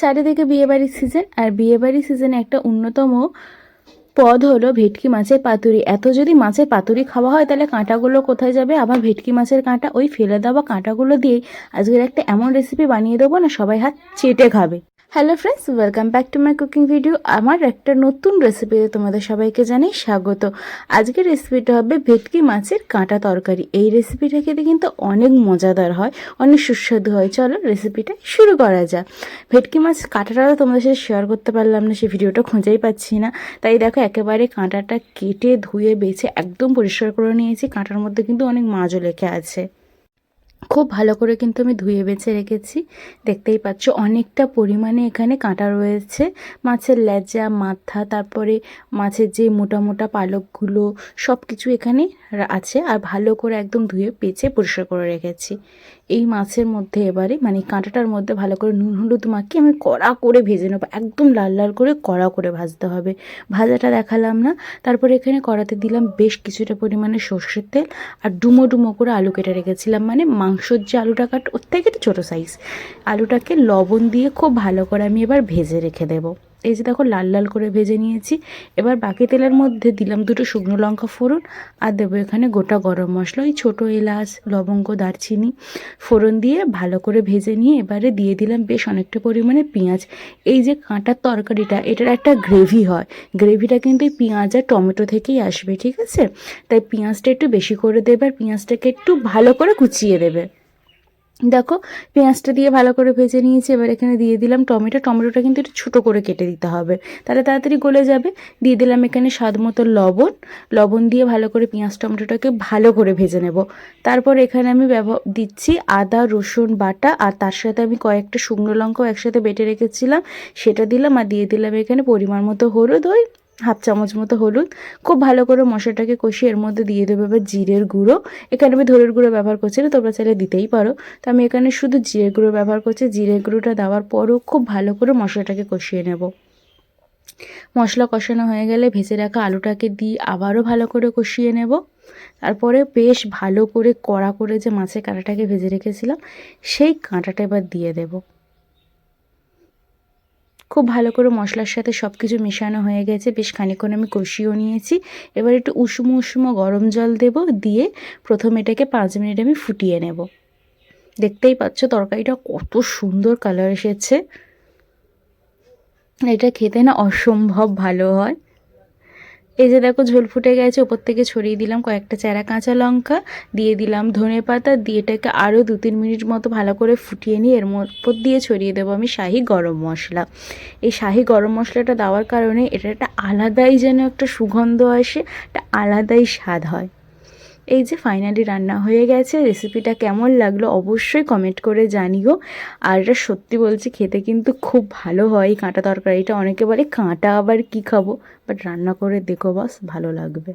চারিদিকে বিয়েবাড়ির সিজন আর বিয়েবাড়ির সিজনে একটা অন্যতম পদ হলো ভেটকি মাছের পাতুরি। এত যদি মাছের পাতুরি খাওয়া হয়, তাহলে কাঁটাগুলো কোথায় যাবে? আবার ভেটকি মাছের কাঁটা ওই ফেলে দেওয়া কাঁটাগুলো দিয়েই আজকের একটা এমন রেসিপি বানিয়ে দেবো না সবাই হাত চেটে খাবে। Hello friends welcome back to my cooking video আমার একটা নতুন রেসিপিতে তোমাদের সবাইকে জানাই স্বাগত। আজকের রেসিপিটা হবে ভেটকি মাছের কাঁটা তরকারি। এই রেসিপিটা খেতে কিন্তু অনেক মজাদার হয়, অনেক সুস্বাদু হয়। চলো রেসিপিটা শুরু করা যাক। ভেটকি মাছ কাঁটাটা তোমাদের সাথে শেয়ার করতে পারলাম না সেই ভিডিওটা খুঁজেই পাচ্ছি না। তাই দেখো একেবারে কাঁটাটা কেটে ধুয়ে বেছে একদম পরিষ্কার করে নিয়েছি। কাঁটার মধ্যে কিন্তু অনেক মাছও লেখা আছে। খুব ভালো করে কিন্তু আমি ধুয়ে বেছে রেখেছি। দেখতেই পাচ্ছ অনেকটা পরিমাণে এখানে কাঁটা রয়েছে। মাছের লেজা মাথা, তারপরে মাছের যে মোটা মোটা পালকগুলো সব কিছু এখানে আছে। আর ভালো করে একদম ধুয়ে পেঁচে পরিষ্কার করে রেখেছি। এই মাছের মধ্যে এবারে মানে কাঁটাটার মধ্যে ভালো করে নুন হলুদ মাখিয়ে আমি কড়া করে ভেজে নেব। একদম লাল লাল করে কড়া করে ভাজতে হবে। ভাজাটা দেখালাম না। তারপরে এখানে কড়াতে দিলাম বেশ কিছুটা পরিমাণে সর্ষের তেল আর ডুমো ডুমো করে আলু কেটে রেখেছিলাম। মানে মাংসর যে আলুটা কাট, ওর থেকে একটু ছোটো সাইজ আলুটাকে লবণ দিয়ে খুব ভালো করে আমি এবার ভেজে রেখে দেবো। এই যে দেখো লাল লাল করে ভেজে নিয়েছি। এবার বাকি তেলের মধ্যে দিলাম দুটো শুকনো লঙ্কা ফোড়ন আর দেবো এখানে গোটা গরম মশলা, ওই ছোটো এলাচ, লবঙ্গ, দারচিনি ফোড়ন দিয়ে ভালো করে ভেজে নিয়ে এবারে দিয়ে দিলাম বেশ অনেকটা পরিমাণে পেঁয়াজ। এই যে কাঁটার তরকারিটা, এটার একটা গ্রেভি হয়। গ্রেভিটা কিন্তু এই পেঁয়াজ আর টমেটো থেকেই আসবে, ঠিক আছে? তাই পেঁয়াজটা একটু বেশি করে দেবে আর পেঁয়াজটাকে একটু ভালো করে কুচিয়ে দেবে। দেখো, পেঁয়াজটা দিয়ে ভালো করে ভেজে নিয়েছি, এবার এখানে দিয়ে দিলাম টমেটো। টমেটোটা কিন্তু একটু ছোটো করে কেটে দিতে হবে। তাহলে তাড়াতাড়ি গলে যাবে। দিয়ে দিলাম এখানে স্বাদ মতো লবণ। লবণ দিয়ে ভালো করে পেঁয়াজ, টমেটোটাকে ভালো করে ভেজে নেব। তারপর এখানে আমি ব্যবহার দিচ্ছি আদা, রসুন, বাটা, আর তার সাথে আমি কয়েকটা শুকনো লঙ্কাও একসাথে বেটে রেখেছিলাম। সেটা দিলাম আর দিয়ে দিলাম এখানে পরিমাণ মতো হলুদ, ওই হাফ চামচ মতো হলুদ, খুব ভালো করে মশলাটাকে কষিয়ে এর মধ্যে দিয়ে দেবে এবার জিরের গুঁড়ো। এখানে আমি ধরের গুঁড়ো ব্যবহার করছি না, তোমরা চাইলে দিতেই পারো। তো আমি এখানে শুধু জিরের গুঁড়ো ব্যবহার করছি, জিরের গুঁড়োটা দেওয়ার পরও খুব ভালো করে মশলাটাকে কষিয়ে নেব। মশলা কষানো হয়ে গেলে ভেজে রাখা আলুটাকে দিয়ে আবারও ভালো করে কষিয়ে নেব। তারপরে বেশ ভালো করে কড়া করে যে মাছের কাঁটাটাকে ভেজে রেখেছিলাম, সেই কাঁটাটা এবার দিয়ে দেবো। খুব ভালো করে মশলার সাথে সব কিছু মেশানো হয়ে গেছে। বেশ খানিক্ষণ আমি কষিয়েও নিয়েছি। এবার একটু উষ্ম উষ্ম গরম জল দেব দিয়ে প্রথম এটাকে পাঁচ মিনিট আমি ফুটিয়ে নেব। দেখতেই পাচ্ছ তরকারিটা কত সুন্দর কালার এসেছে। এটা খেতে না অসম্ভব ভালো হয়। এই যে দেখো ঝোল ফুটে গেছে, ওপর থেকে ছড়িয়ে দিলাম কয়েকটা চেরা কাঁচা লঙ্কা, দিয়ে দিলাম ধনে পাতা, দিয়ে এটাকে আরও দু তিন মিনিট মতো ভালো করে ফুটিয়ে নিয়ে এর ওপর দিয়ে ছড়িয়ে দেবো আমি শাহি গরম মশলা। এই শাহি গরম মশলাটা দেওয়ার কারণে এটা একটা আলাদাই যেন একটা সুগন্ধ আসে, একটা আলাদাই স্বাদ হয়। এই যে ফাইনালি রান্না হয়ে গেছে রেসিপিটা কেমন লাগল অবশ্যই কমেন্ট করে জানিও। আর এটা সত্যি বলছি, খেতে কিন্তু খুব ভালো হয়। কাঁটা তরকারিটা অনেকে বলে, কাঁটা আবার কি খাব? বাট রান্না করে দেখো বাস ভালো লাগবে।